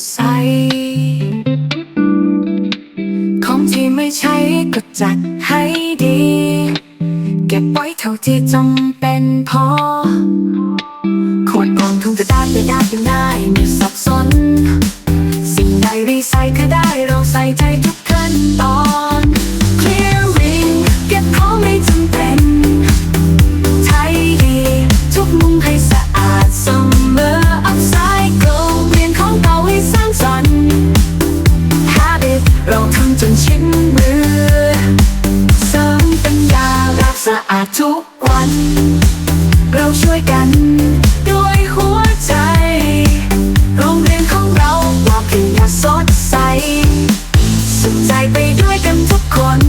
ดใส ของที่ไม่ใช้ก็จัดให้ดี เก็บไว้เท่าที่จำเป็นพอขวดกลองทุ่งจะได้ไปได้ยังง่ายไม่สับสน สิ่งใดรีไซเคิลได้เราใส่ใจทุกขั้นตอน ทุกวัน เราช่วยกัน ด้วยหัวใจ โรงเรียนของเราปลอบขยะสดใสสุขใจไปด้วยกันทุกคน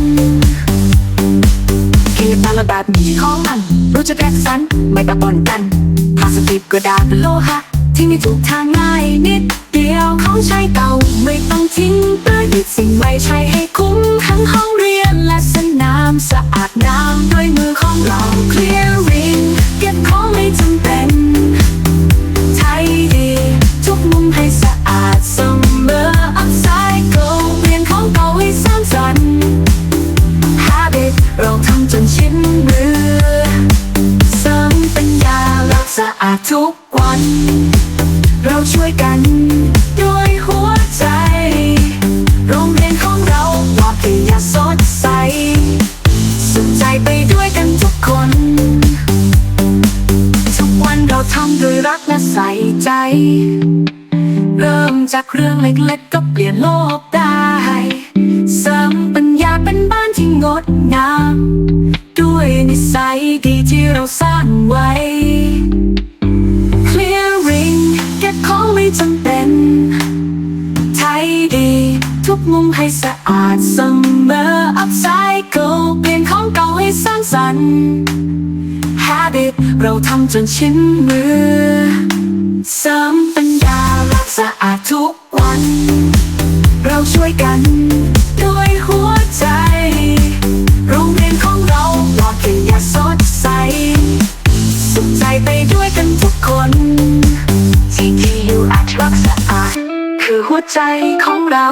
คิดแต่ละแบบมีของมันรู้จักแยกสรรไม่ปะปนกันพลาสติกกระดาษโลหะที่มีถูกทางง่ายนิด เดียวของใช้เก่าไม่ต้องทิ้งเปื้อนหยุดสิ่งไม่ใช่ให้คุ้ม นชินมือเสริมปัญญารักสะอาดทุกวัน เราช่วยกันด้วยหัวใจ โรงเรียนของเราปลอดขยะสดใสสุขใจไปด้วยกันทุกคน ทุกวันเราทำด้วยรักและใส่ใจ เริ่มจากเรื่องเล็กๆก็เปลี่ยนโลกได้ เสริมปัญญาเป็นบ้าน งดงาม ด้วยนิสัยดีที่เราสร้างไว้ Clearing เก็บของไม่จำเป็นใช้ดี ทุกมุมให้สะอาดเสมอ Upcycle เปลี่ยนของเก่าให้สร้างสรรค์ Habit เราทำจนชิ้นมือ เสริมปัญญารักสะอาดทุกวัน หัวใจของเรา